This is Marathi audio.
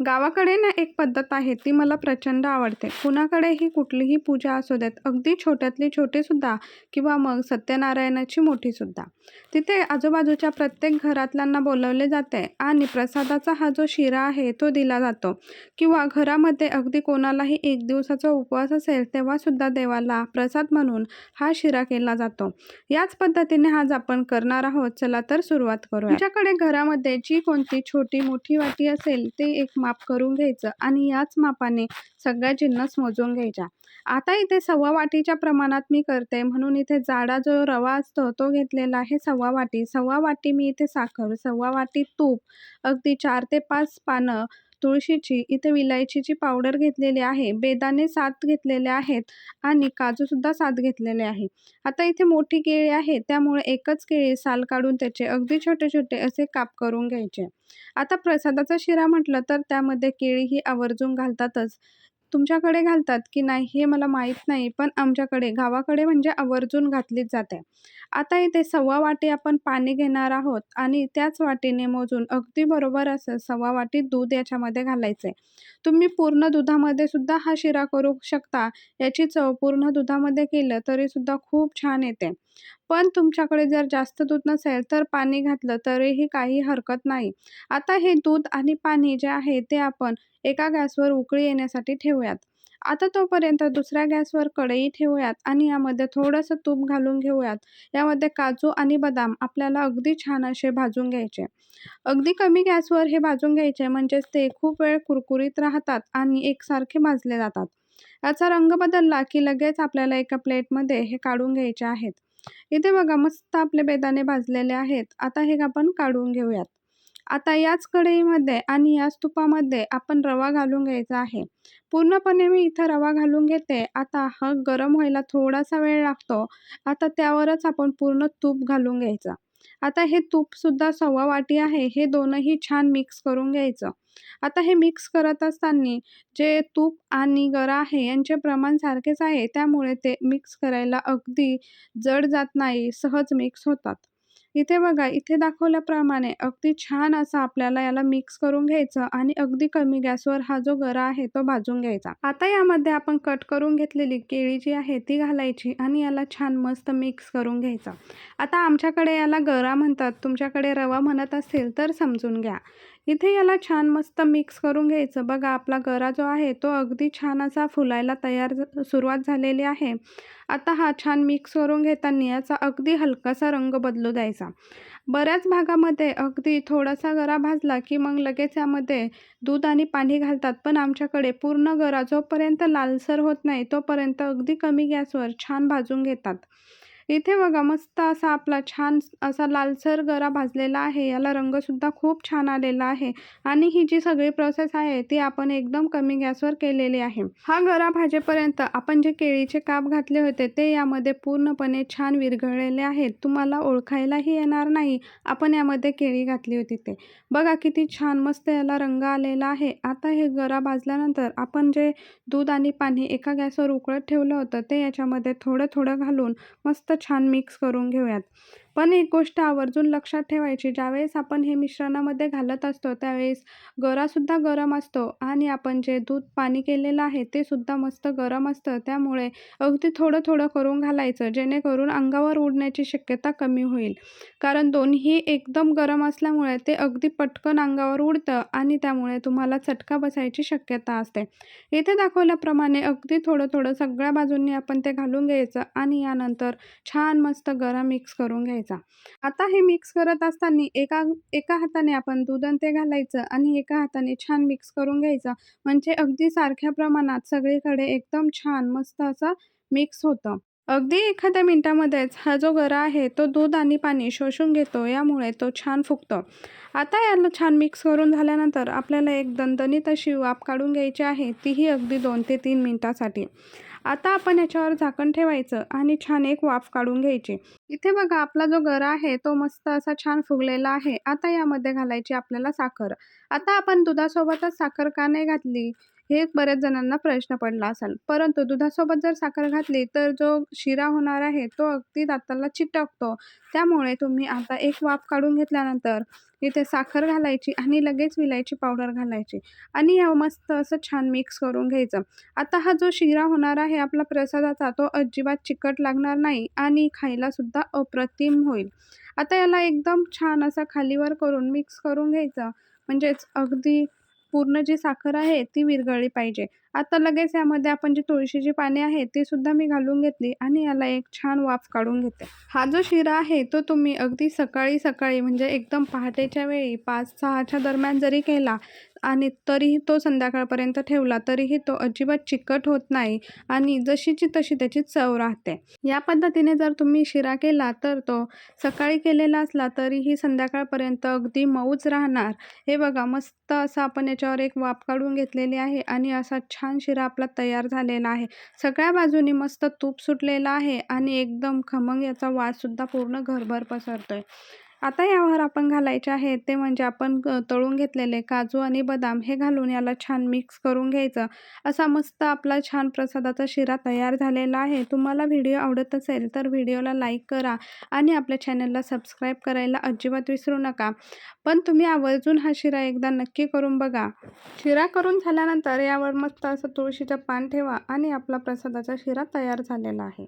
गावाकडे ना एक पद्धत आहे ती मला प्रचंड आवडते. कुणाकडेही कुठलीही पूजा असू देत अगदी छोट्यातली छोटीसुद्धा किंवा मग सत्यनारायणाची मोठीसुद्धा तिथे आजूबाजूच्या प्रत्येक घरातल्यांना बोलवले जाते आणि प्रसादाचा हा जो शिरा आहे तो दिला जातो. किंवा घरामध्ये अगदी कोणालाही एक दिवसाचा उपवास असेल तेव्हासुद्धा देवाला प्रसाद म्हणून हा शिरा केला जातो. याच पद्धतीने आज आपण करणार आहोत चला तर सुरुवात करू तुमच्याकडे घरामध्ये जी कोणती छोटी मोठी वाटी असेल ते एक माप करून घ्यायचं आणि याच मापाने सगळ्या जिन्नस मोजून घ्यायच्या. आता इथे सव्वा वाटीच्या प्रमाणात मी करते. म्हणून इथे जाडा जो रवा असतो तो घेतलेला आहे सव्वा वाटी. सव्वा वाटी मी इथे साखर सव्वा वाटी तूप अगदी चार ते पाच पानं तुळशीची इथे विलायचीची पावडर घेतलेली आहे बेदाणे सात घेतलेले आहेत आणि काजूसुद्धा सात घेतलेले आहे. आता इथे मोठी केळी आहे त्यामुळे एकच केळी साल काढून त्याचे अगदी छोटे छोटे असे काप करून घ्यायचे. आता प्रसादाचा शिरा म्हटलं तर त्यामध्ये केळी ही आवर्जून घालतातच. तुमच्याकडे घालतात की नाही हे मला माहीत नाही पण आमच्याकडे गावाकडे म्हणजे आवर्जून घातलीच जाते. आता इथे सव्वा वाटी आपण पाणी घेणार आहोत आणि त्याच वाटीने मोजून अगदी बरोबर असं सव्वा वाटी दूध याच्यामध्ये घालायचं तुम्ही पूर्ण दुधामध्ये सुद्धा हा शिरा करू शकता याची चव पूर्ण दुधामध्ये केलं तरीसुद्धा खूप छान येते. पण तुमच्याकडे जर जास्त दूध नसेल तर पाणी घातलं तरीही काही हरकत नाही. आता हे दूध आणि पाणी जे आहे ते आपण एका गॅसवर उकळी येण्यासाठी ठेवूयात. आता तोपर्यंत दुसऱ्या गॅसवर कढई ठेवूयात आणि यामध्ये थोडंसं तूप घालून घेऊयात. यामध्ये काजू आणि बदाम आपल्याला अगदी छान असे भाजून घ्यायचे. अगदी कमी गॅसवर हे भाजून घ्यायचे म्हणजेच ते खूप वेळ कुरकुरीत राहतात आणि एकसारखे भाजले जातात. याचा रंग बदलला की लगेच आपल्याला एका प्लेटमध्ये हे काढून घ्यायचे आहेत. इथे बघा मस्त आपले बेदाणे भाजलेले आहेत. आता हे आपण काढून घेऊयात. आता याच कढईमध्ये आणि याच तुपामध्ये आपण रवा घालून घ्यायचा आहे. पूर्णपणे मी इथं रवा घालून घेते. आता हा गरम व्हायला थोडासा वेळ लागतो. आता त्यावरच आपण पूर्ण तूप घालून घ्यायचं. आता हे तूपसुद्धा सव्वा वाटी आहे. हे दोनही छान मिक्स करून घ्यायचं. आता हे मिक्स करत असताना जे तूप आणि गरा आहे यांचे प्रमाण सारखेच आहे. त्यामुळे ते मिक्स करायला अगदी जड जात नाही. सहज मिक्स होतात. इथे बघा इथे दाखवल्याप्रमाणे अगदी छान असं आपल्याला याला मिक्स करून घ्यायचं आणि अगदी कमी गॅसवर हा जो गरा आहे तो भाजून घ्यायचा. आता यामध्ये आपण कट करून घेतलेली केळी जी आहे ती घालायची आणि याला छान मस्त मिक्स करून घ्यायचं. आता आमच्याकडे याला गरा म्हणतात तुमच्याकडे रवा म्हणत असेल तर समजून घ्या. इथे याला छान मस्त मिक्स करून घ्यायचं. बघा आपला गरा जो आहे तो अगदी छान असा फुलायला तयार सुरुवात झालेली आहे. आता हा छान मिक्स करून घेताना याचा अगदी हलकासा रंग बदलू द्यायचा. बऱ्याच भागामध्ये अगदी थोडासा गरा भाजला की मग लगेच यामध्ये दूध आणि पाणी घालतात. पण आमच्याकडे पूर्ण गरा जोपर्यंत लालसर होत नाही तोपर्यंत अगदी कमी गॅसवर छान भाजून घेतात. इथे बघा मस्त असा आपला छान असा लालसर गरा भाजलेला आहे. याला रंगसुद्धा खूप छान आलेला आहे. आणि ही जी सगळी प्रोसेस आहे ती आपण एकदम कमी गॅसवर केलेली आहे. हा गरा भाजेपर्यंत आपण जे केळीचे काप घातले होते ते यामध्ये पूर्णपणे छान विरघळलेले आहेत. तुम्हाला ओळखायलाही येणार नाही आपण यामध्ये केळी घातली होती ते. बघा किती छान मस्त याला रंग आलेला आहे. आता हे गरा भाजल्यानंतर आपण जे दूध आणि पाणी एका गॅसवर उकळत ठेवलं होतं ते याच्यामध्ये थोडं थोडं घालून मस्त छान मिक्स करून घेऊयात. पण एक गोष्ट आवर्जून लक्षात ठेवायची ज्यावेळेस आपण हे मिश्रणामध्ये घालत असतो त्यावेळेस गरासुद्धा गरम असतो आणि आपण जे दूध पाणी केलेलं आहे ते सुद्धा मस्त गरम असतं. त्यामुळे अगदी थोडं थोडं करून घालायचं जेणेकरून अंगावर उडण्याची शक्यता कमी होईल. कारण दोन्ही एकदम गरम असल्यामुळे ते अगदी पटकन अंगावर उडतं आणि त्यामुळे तुम्हाला चटका बसायची शक्यता असते. इथे दाखवल्याप्रमाणे अगदी थोडं थोडं सगळ्या बाजूंनी आपण ते घालून घ्यायचं आणि यानंतर छान मस्त गरम मिक्स करून घ्यायचं. आता हे मिक्स करत असताना एका एका हाताने आपण दूध आणि ते घालायचं आणि एका हाताने छान मिक्स करून घ्यायचं. म्हणजे अगदी सारख्या प्रमाणात सगळीकडे एकदम छान मस्त असं मिक्स होतं. अगदी एखाद्या मिनटामध्येच हा जो गरा आहे तो दूध आणि पाणी शोषून घेतो. यामुळे तो छान फुगतो. आता याला छान मिक्स करून झाल्यानंतर आपल्याला एक दणदणीत अशी वाफ काढून घ्यायची आहे. तीही अगदी दोन ते तीन मिनटासाठी. आता आपण याच्यावर झाकण ठेवायचं आणि छान एक वाफ काढून घ्यायची. इथे बघा आपला जो गरा आहे तो मस्त असा छान फुगलेला आहे. आता यामध्ये घालायची आपल्याला साखर. आता आपण दुधासोबतच साखर का नाही घातली? हे बऱ्याच जणांना प्रश्न पडला असेल. परंतु दुधासोबत जर साखर घातली तर जो शिरा होणार आहे तो अगदी दाताला चिटकतो. त्यामुळे तुम्ही आता एक वाफ काढून घेतल्यानंतर इथे साखर घालायची आणि लगेच विलायची पावडर घालायची. आणि या मस्त असं छान मिक्स करून घ्यायचं. आता हा जो शिरा होणार आहे आपला प्रसादाचा तो अजिबात चिकट लागणार नाही आणि खायलासुद्धा अप्रतिम होईल. आता याला एकदम छान असा खालीवर करून मिक्स करून घ्यायचं. म्हणजेच अगदी पूर्ण जी साखर आहे ती विरघळली पाहिजे. आता लगेच यामध्ये आपण जी तुळशीची पाने आहेत ती सुद्धा मी घालून घेतली आणि याला एक छान वाफ काढून घेते. हा जो शिरा आहे तो तुम्ही अगदी सकाळी सकाळी म्हणजे एकदम पहाटेच्या वेळी पाच सहाच्या दरम्यान जरी केला आणि तरीही तो संध्याकाळपर्यंत ठेवला तरीही तो अजिबात चिकट होत नाही आणि जशीची तशी त्याची चव राहते. या पद्धतीने जर तुम्ही शिरा केला तर तो सकाळी केलेला असला तरीही संध्याकाळपर्यंत अगदी मऊच राहणार. हे बघा मस्त असं आपण याच्यावर एक वाफ काढून घेतलेली आहे आणि असा छान शिरा आपला तयार झालेला आहे. सगळ्या बाजूनी मस्त तूप सुटलेलं आहे आणि एकदम खमंग याचा वाससुद्धा पूर्ण घरभर पसरतोय. आता यावर आपण घालायचे आहे. ते म्हणजे आपण तळून घेतलेले काजू आणि बदाम हे घालून याला छान मिक्स करून घ्यायचं. असा मस्त आपला छान प्रसादाचा शिरा तयार झालेला आहे. तुम्हाला व्हिडिओ आवडत असेल तर व्हिडिओला लाईक करा आणि आपल्या चॅनलला सबस्क्राईब करायला अजिबात विसरू नका. पण तुम्ही आवर्जून हा शिरा एकदा नक्की करून बघा. शिरा करून झाल्यानंतर यावर मस्त असं तुळशीचं पान ठेवा आणि आपला प्रसादाचा शिरा तयार झालेला आहे.